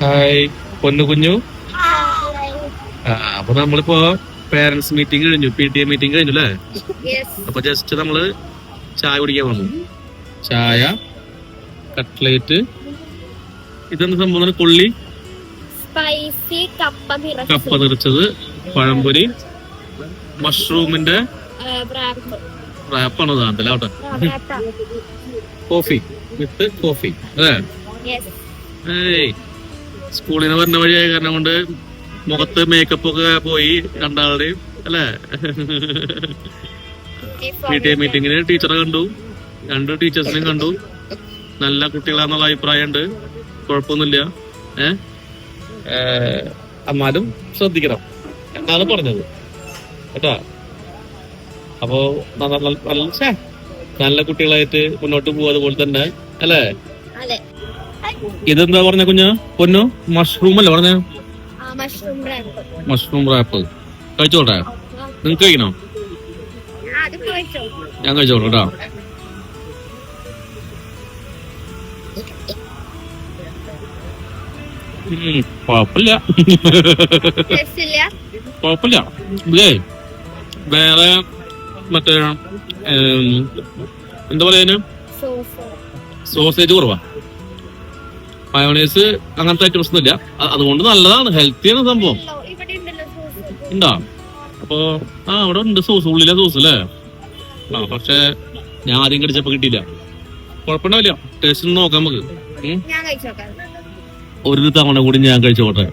Hi പൊന്നു കുഞ്ഞു. ആ അപ്പൊ നമ്മളിപ്പോ പേരൻസ് മീറ്റിംഗ് കഴിഞ്ഞു പി ടി എ മീറ്റിംഗ് കഴിഞ്ഞു അല്ലേ? അപ്പൊ ജസ്റ്റ് നമ്മൾ ചായ കുടിക്കാൻ വന്നു. ചായ കട്ട്ലേറ്റ് ഇതെന്താ സംഭവം കൊള്ളി? സ്പൈസി കപ്പ കപ്പ നിറച്ചത് പഴംപൊരി മഷ്റൂമിന്റെ റാപ്പാണ് കോഫി വിത്ത് കോഫി അല്ലേ? സ്കൂളിൽ നിന്ന് പറഞ്ഞ വഴിയായ കാരണം കൊണ്ട് മുഖത്ത് മേക്കപ്പ് ഒക്കെ പോയി രണ്ടാളുടെയും അല്ലേ? പി ടി എ മീറ്റിങ്ങിന് ടീച്ചറെ കണ്ടു. രണ്ട് ടീച്ചേഴ്സിനെയും കണ്ടു. നല്ല കുട്ടികളാന്നുള്ള അഭിപ്രായമുണ്ട്. കുഴപ്പമൊന്നുമില്ല. ഏഹ് എന്നാലും ശ്രദ്ധിക്കണം. എന്നാണ് പറഞ്ഞത്. കേട്ടോ? അപ്പോ നല്ല കുട്ടികളായിട്ട് മുന്നോട്ട് പോകും അതുപോലെ തന്നെ അല്ലേ? ഇതെന്താ പറഞ്ഞ കുഞ്ഞ്? പൊന്നു? മഷ്റൂം അല്ലേ പറഞ്ഞ? മഷ്റൂം റാപ്പ് കഴിച്ചോട്ടെ? നിങ്ങക്ക് കഴിക്കണോ? ഞാൻ കഴിച്ചോളൂ കേട്ടോ. കുഴപ്പമില്ല കുഴപ്പമില്ല ഇതേ വേറെ മറ്റേ എന്താ പറയാ സോസ് സോസേജ് കുറവാ? മയോണൈസ് അങ്ങനത്തെ ഐറ്റംസ് ഒന്നും ഇല്ല അ- അതുകൊണ്ട് നല്ലതാണ്. ഹെൽത്തിയാണ് സംഭവം. ഇവിടെ ഉണ്ടല്ലോ സോസ് ഉണ്ടോ? അപ്പോ ആ അവിടെ ഉണ്ട് സോസ് ഉള്ളിലെ സോസ് അല്ലേ? ആ പക്ഷെ ഞാൻ ആദ്യം കടിച്ചപ്പോ കിട്ടിയില്ല. കുഴപ്പമുണ്ടാവില്ല ടേസ്റ്റ് നോക്കാം നമുക്ക്. ഒരു തവണ കൂടി ഞാൻ കഴിച്ചോട്ടെ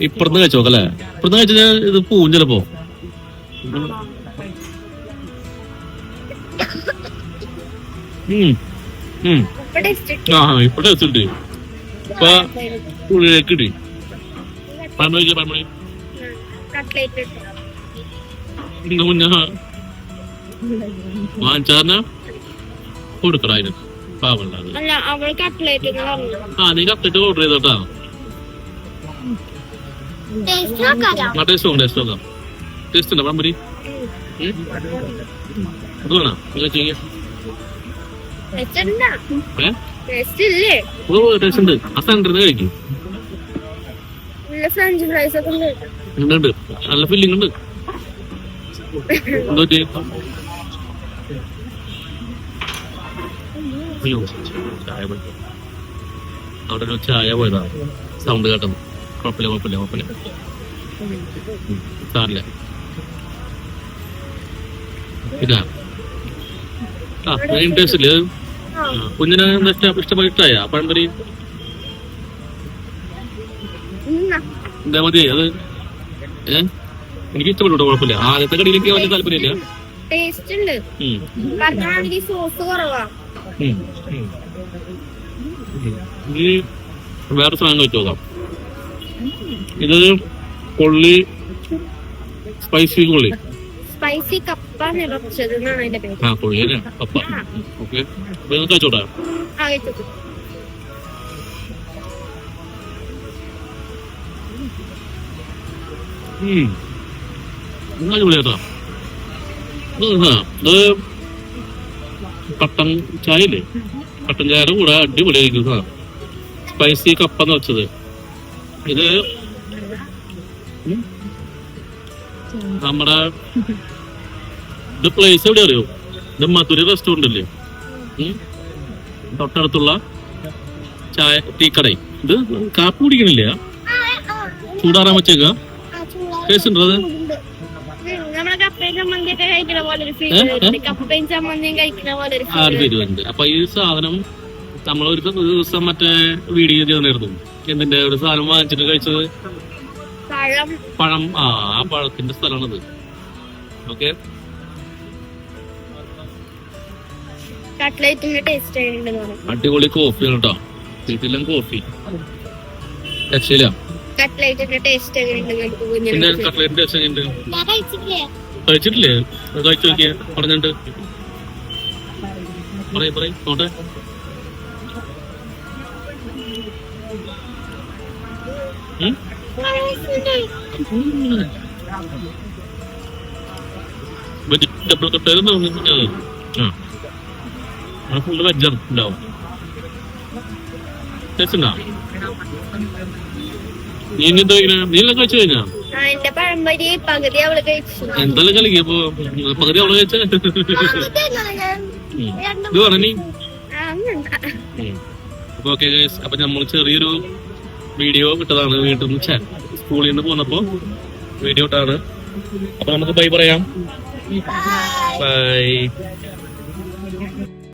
ഇപ്പുറത്ത് കഴിച്ചോക്കല്ലേ ഇപ്പുറത്ത് കഴിച്ചാൽ ഇത് പോവും ചിലപ്പോ. ഉം. ഉം. ആ ഇപ്പൊ ടേസ്റ്റ് ഇപ്പൊ ഉള്ളിലേക്ക് കിട്ടി പഴമൊഴി വാങ്ങിച്ചാറിന് പാവണ്ടാത് ആ നീ കത്തിട്ട് ഓർഡർ ചെയ്തോട്ടാ. ടേസ്റ്റ് നോക്കാലോ. ആ ടേസ്റ്റ് നോക്കാം ടേസ്റ്റ് നോക്കാം. ടേസ്റ്റ് ഉണ്ടോ പഴംപൊരി അത് വേണോ? നിങ്ങൾ ചെയ്യാം. ഓ ടേസ്റ്റ് ഉണ്ട് സെന്ററിൽ കഴിക്കും. ഉണ്ട് നല്ല ഫില്ലിംഗ് ഉണ്ട്. എന്തോ അയ്യോ ചായ പോയി. അവിടെ ഒരു ചായ പോയതാ. സൗണ്ട് കേട്ടത്. കുഴപ്പമില്ല കുഴപ്പമില്ല കുഴപ്പമില്ല. സാറില്ല? ഇതാ. ആ ടേസ്റ്റ് ഇല്ലേ? കുഞ്ഞിന് ഇഷ്ടമായി ഇഷ്ടായ പഴംപൊരി. എന്താ മതി? അത് ഏ? എനിക്ക് ഇഷ്ടപ്പെട്ടു കുഴപ്പമില്ല. ആദ്യത്തെ കടിയിലേക്ക് വലിയ താല്പര്യമില്ല. ടേസ്റ്റ് ഉണ്ട്. പറഞ്ഞാണെങ്കിൽ സോസ് കുറവാ. ഉം. വേറെ സാധനം വെച്ച് നോക്കാം. ഇത് കൊള്ളി സ്പൈസി കൊള്ളി. സ്പൈസി കപ്പ ആ കൊള്ളി അല്ലേ? പപ്പ ഓക്കെ. അപ്പൊ ഇത് കഴിച്ചോട്ടെ ആ കഴിച്ചോ ഉം. ഇത് അടിപൊളി കേട്ടോ ഇത് ആ, ഇത് കട്ടൻ ചായ ഇല്ലേ കട്ടൻ ചായയുടെ കൂടെ അടിപൊളിയായിരിക്കും സാധനം സ്പൈസി കപ്പ എന്ന് വെച്ചത്. ഇത് നമ്മുടെ ഇത് പ്ലേസ് എവിടെ അറിയോ ഇത് മധുര റെസ്റ്റോറന്റ് അല്ലേ തൊട്ടടുത്തുള്ള ചായ ടീക്കട ഇത് കാപ്പി കുടിക്കണില്ല? ചൂടാറാൻ വെച്ചേക്ക? ടേസ്റ്റ് ഉണ്ടോ. അത് അപ്പൊ ഈ സാധനം നമ്മൾ ഒരു ദിവസം മറ്റേ വീഡിയോ ചെയ്തിരുന്നു എന്തിന്റെ ഒരു സാധനം വാങ്ങിച്ചിട്ട് കഴിച്ചത്? പഴം. പഴം. ആ ആ പഴത്തിന്റെ സ്ഥലമാണത്. ഓക്കെ? കട്ട്ലേറ്റിന്റെ ടേസ്റ്റ് ആയിട്ടുണ്ടെന്ന് പറഞ്ഞു. അടിപൊളി കോഫി കേട്ടോ വീട്ടിലും കോഫി രക്ഷയില്ല. കട്ട്ലേറ്റിന്റെ ടേസ്റ്റ് പിന്നെ ടേസ്റ്റ് എങ്ങനെയുണ്ട്? ഞാൻ കഴിച്ചിട്ടില്ലേ? കഴിച്ചിട്ടില്ലേ? അത് കഴിച്ചു നോക്കിയേ. പറഞ്ഞിട്ട് പറയ് പറയ്. നോട്ടെ. ഉം? വെജിറ്റബിൾ കട്ടായിരുന്നു ആ. ഫുള്ള് വെജ് ഉണ്ടാവും ടേസ്റ്റ് ഉണ്ടോ നീ എന്തോ നീ എല്ലാം കഴിച്ചു കഴിഞ്ഞാ എന്റെ പഴംപൊരി പകുതി അവൾ കഴിച്ചു എന്തെല്ലാം കളിക്കുക ഇപ്പൊ പകുതി അവൾ കഴിച്ച ഇത് പറഞ്ഞ. അപ്പൊ ഓക്കെ അപ്പൊ നമ്മൾ ചെറിയൊരു വീഡിയോ ഇട്ടതാണ് വീട്ടിൽ നിന്ന് സ്കൂളിൽ നിന്ന് പോന്നപ്പോ വീഡിയോ ഇട്ടാണ് അപ്പൊ നമുക്ക് ബൈ പറയാം Bye. ബൈ